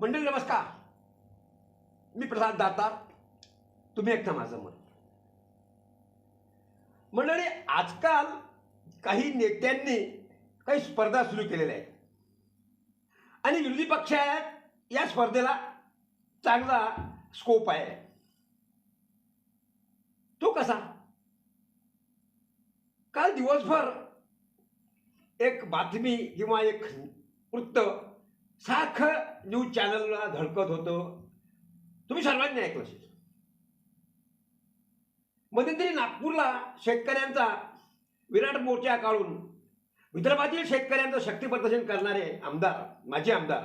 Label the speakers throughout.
Speaker 1: मंडळी नमस्कार. मी प्रसाद दातार. तुम्ही ऐकता माझं मत मंडळी आजकाल काही नेत्यांनी काही स्पर्धा सुरू केलेल्या आहेत. आणि विरोधी आहेत या स्पर्धेला चांगला स्कोप आहे. तो कसा? काल दिवसभर एक बातमी किंवा एक वृत्त सारखं न्यूज चॅनलला धडकत होतं. तुम्ही सर्वांनी ऐकलं असेल. मध्यंतरी नागपूरला शेतकऱ्यांचा विराट मोर्चा काढून विदर्भातील शेतकऱ्यांचं शक्ती प्रदर्शन करणारे आमदार माजी आमदार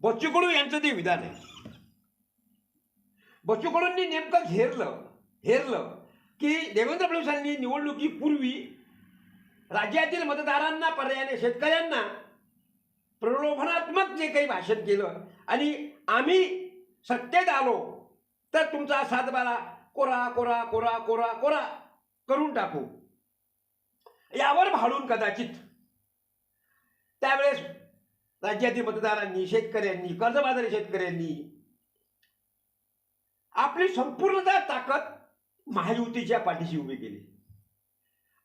Speaker 1: बच्चू कडू यांचं ते विधान आहे. बच्चू कडूंनी नेमकं घेरलं हेरलं की देवेंद्र फडणवीसांनी निवडणुकीपूर्वी राज्यातील मतदारांना पर्यायाने शेतकऱ्यांना प्रलोभनात्मक जे काही भाषण केलं आणि आम्ही सत्तेत आलो तर तुमचा सातबारा कोरा कोरा कोरा कोरा कोरा करून टाकू. यावर भाडून कदाचित त्यावेळेस राज्यातील मतदारांनी शेतकऱ्यांनी कर्जबाजारी शेतकऱ्यांनी आपली संपूर्णतः ताकद महायुतीच्या पाठीशी उभी केली.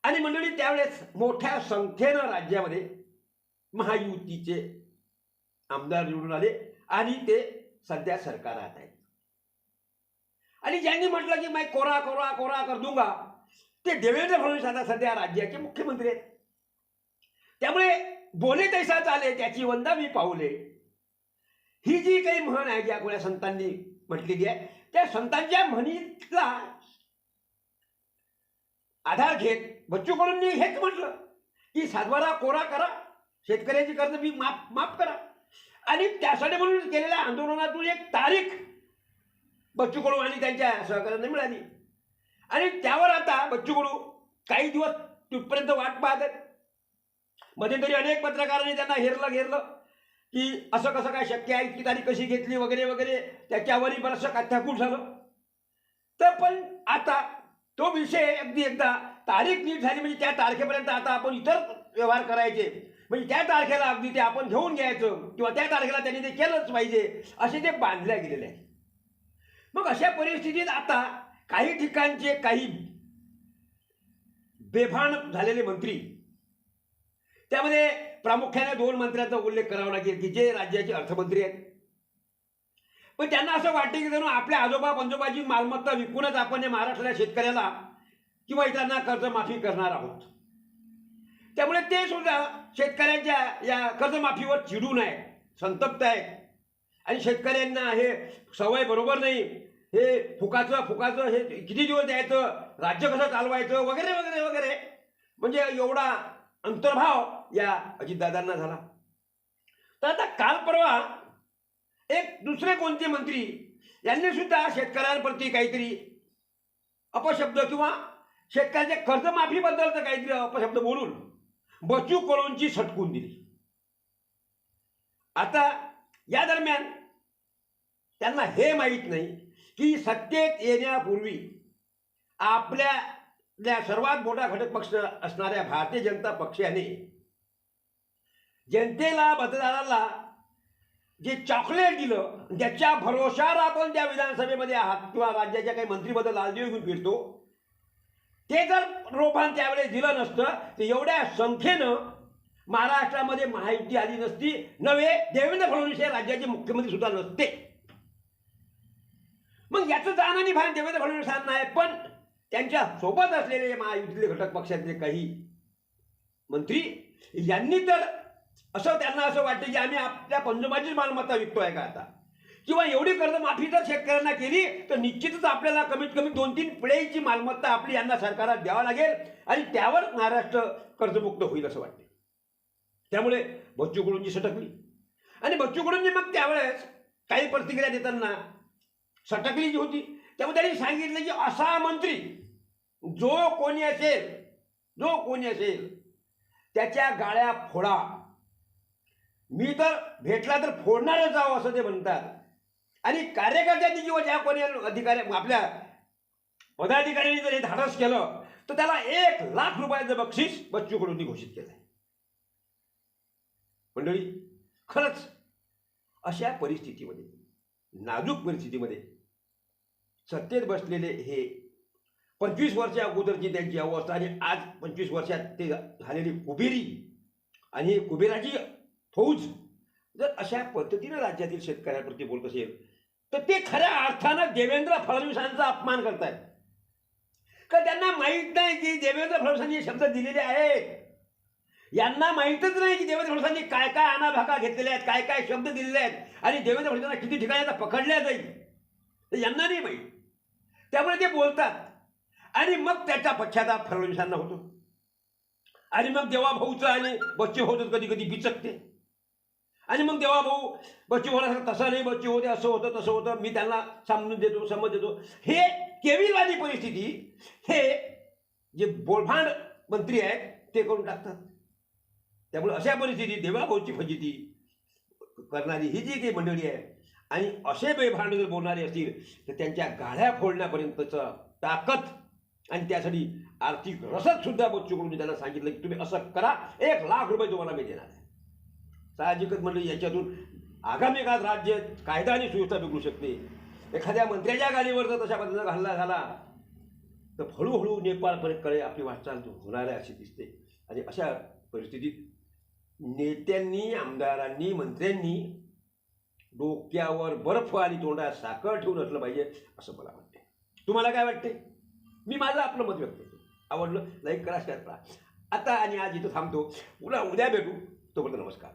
Speaker 1: आणि मंडळी त्यावेळेस मोठ्या संख्येनं राज्यामध्ये महायुतीचे आमदार निवडून आले आणि ते सध्या सरकारात आहेत. आणि ज्यांनी म्हटलं की माय कोरा कोरा कोरा कर दूंगा ते देवेंद्र फडणवीस आता सध्या राज्याचे मुख्यमंत्री आहेत. त्यामुळे बोले तैसा चाले त्याची वंदा मी पावले ही जी काही म्हण आहे ज्या कोणा संतांनी म्हटलेली आहे त्या संतांच्या म्हणीतला आधार घेत बच्चू कडूंनी हेच म्हटलं की सातबारा कोरा करा शेतकऱ्याची कर्ज मी माफ माफ करा. आणि त्यासाठी म्हणून केलेल्या आंदोलनातून एक तारीख बच्चू कडू आणि त्यांच्या सहकार्यांना मिळाली. आणि त्यावर आता बच्चू कडू काही दिवस तिथपर्यंत वाट पाहत आहेत. मध्यंतरी अनेक पत्रकारांनी त्यांना हेरलं घेरलं की असं कसं काय शक्य आहे इतकी तारीख कशी घेतली वगैरे वगैरे. त्याच्यावरही बरंचसं कथ्याकूट झालं. तर पण आता तो विषय अगदी एकदा तारीख नीट झाली म्हणजे त्या तारखेपर्यंत आता आपण इतर व्यवहार करायचे. म्हणजे त्या तारखेला अगदी ते आपण घेऊन घ्यायचं किंवा त्या तारखेला त्यांनी ते केलंच पाहिजे असे ते बांधल्या गेलेले आहे मग अशा परिस्थितीत आता काही ठिकाणचे काही बेभान झालेले मंत्री त्यामध्ये प्रामुख्याने दोन मंत्र्यांचा उल्लेख करावा लागेल की जे राज्याचे अर्थमंत्री आहेत. पण त्यांना असं वाटते की जणू आपल्या आजोबा पंजोबाची मालमत्ता विकूनच आपण या महाराष्ट्राच्या शेतकऱ्याला किंवा इतरांना कर्जमाफी करणार आहोत. त्यामुळे ते सुद्धा शेतकऱ्यांच्या या कर्जमाफीवर चिडून आहे संतप्त आहेत आणि शेतकऱ्यांना हे सवय बरोबर नाही. हे फुकाचं फुकाचं हे किती दिवस द्यायचं राज्य कसं चालवायचं वगैरे वगैरे वगैरे. म्हणजे एवढा अंतर्भाव या अजितदादांना झाला. तर आता काल परवा एक दुसरे कोणते मंत्री यांनी सुद्धा शेतकऱ्यांप्रती काहीतरी अपशब्द किंवा शेतकऱ्यांच्या कर्जमाफीबद्दलचं काहीतरी अपशब्द बोलून बच्चू कळूंची सटकून दिली. आता या दरम्यान त्यांना हे माहीत नाही की सत्तेत येण्यापूर्वी आपल्या सर्वात मोठा घटक पक्ष असणाऱ्या भारतीय जनता पक्षाने जनतेला मतदाराला जे चॉकलेट दिलं ज्याच्या भरोशावर आपण त्या विधानसभेमध्ये आहात किंवा राज्याच्या काही मंत्रीपद लालदेव घेऊन फिरतो ते जर रोपान त्यावेळेस दिलं नसतं तर एवढ्या संख्येनं महाराष्ट्रामध्ये महायुती आली नसती. नव्हे देवेंद्र फडणवीस हे राज्याचे मुख्यमंत्री सुद्धा नसते. मग याचं जाणं भान देवेंद्र फडणवीसांना आहे पण त्यांच्यासोबत असलेले महायुतीतले घटक पक्षातले काही मंत्री यांनी तर असं त्यांना असं वाटतं की आम्ही आपल्या पंजोबाचीच मालमत्ता विकतोय का आता? किंवा एवढी कर्जमाफी जर शेतकऱ्यांना केली तर निश्चितच आपल्याला कमीत कमी दोन तीन पिढ्याची मालमत्ता आपली यांना सरकारात द्यावं लागेल आणि त्यावर महाराष्ट्र कर्जमुक्त होईल असं वाटते त्यामुळे बच्चू कडूंची सटकली. आणि बच्चू कडूंनी मग त्यावेळेस काही प्रतिक्रिया देताना सटकली जी होती त्यामुळे त्यांनी सांगितलं की असा मंत्री जो कोणी असेल जो कोणी असेल त्याच्या गाळ्या फोडा. मी तर भेटला तर फोडणारच जावं असं ते म्हणतात. आणि कार्यकर्त्यांनी किंवा ज्या कोणी अधिकारी आपल्या पदाधिकाऱ्यांनी जर हे धाडस केलं तर त्याला एक लाख रुपयाचं बक्षीस बच्चू कडूंनी घोषित केलं मंडळी खरंच अशा परिस्थितीमध्ये नाजूक परिस्थितीमध्ये सत्तेत बसलेले हे पंचवीस वर्षा अगोदरची त्यांची अवस्था आणि आज पंचवीस वर्षात ते झालेली कुबेरी आणि कुबेराची फौज जर अशा पद्धतीनं राज्यातील शेतकऱ्यांप्रती बोलत असेल तर ते खऱ्या अर्थानं देवेंद्र फडणवीसांचा अपमान करतायत. का त्यांना माहीत नाही की देवेंद्र फडणवीसांनी शब्द दिलेले आहेत? यांना माहीतच नाही की देवेंद्र फडणवीसांनी काय काय अनाभाका घेतलेल्या आहेत काय काय शब्द दिलेले आहेत आणि देवेंद्र फडणवीसांना किती ठिकाणी आता पकडल्या जाईल? यांना नाही माहीत. त्यामुळे ते बोलतात. आणि मग त्याचा पश्चाताप फडणवीसांना होतो. आणि मग देवा भाऊचं आणि बच्चे होतात कधी कधी बिचकते. आणि मग देवा भाऊ बच्ची भाऊला तसं नाही बच्ची होते असं होतं तसं होतं मी त्यांना समजून देतो समज देतो. हे केविलवादी परिस्थिती हे जे बोलभांड मंत्री आहेत ते करून टाकतात. त्यामुळे अशा परिस्थितीत देवाभाऊची फजिती करणारी ही जी काही मंडळी आहे आणि असे बेभांड जर बोलणारे असतील तर त्यांच्या गाड्या फोडण्यापर्यंतचं ताकद आणि त्यासाठी आर्थिक रसदसुद्धा बच्चूकडून त्यांना सांगितलं की तुम्ही असं करा एक लाख रुपये तुम्हाला मी देणार आहे. साहजिकच म्हटलं याच्यातून आगामी काळात राज्य कायदा आणि सुव्यवस्था बिघडू शकते. एखाद्या मंत्र्याच्या गाडीवर जर तशा पद्धतीनं हल्ला झाला तर हळूहळू नेपाळपर्यंतकडे आपली वाटचाल होणार आहे अशी दिसते. आणि अशा परिस्थितीत नेत्यांनी आमदारांनी मंत्र्यांनी डोक्यावर बर्फ आणि तोंडात साखर ठेवून असलं पाहिजे असं मला वाटते तुम्हाला काय वाटते मी माझं आपलं मत व्यक्त करतो. आवडलं लाईक करा शेअर करा. आता आणि आज इथं थांबतो. पुन्हा उद्या भेटू. तोपर्यंत नमस्कार.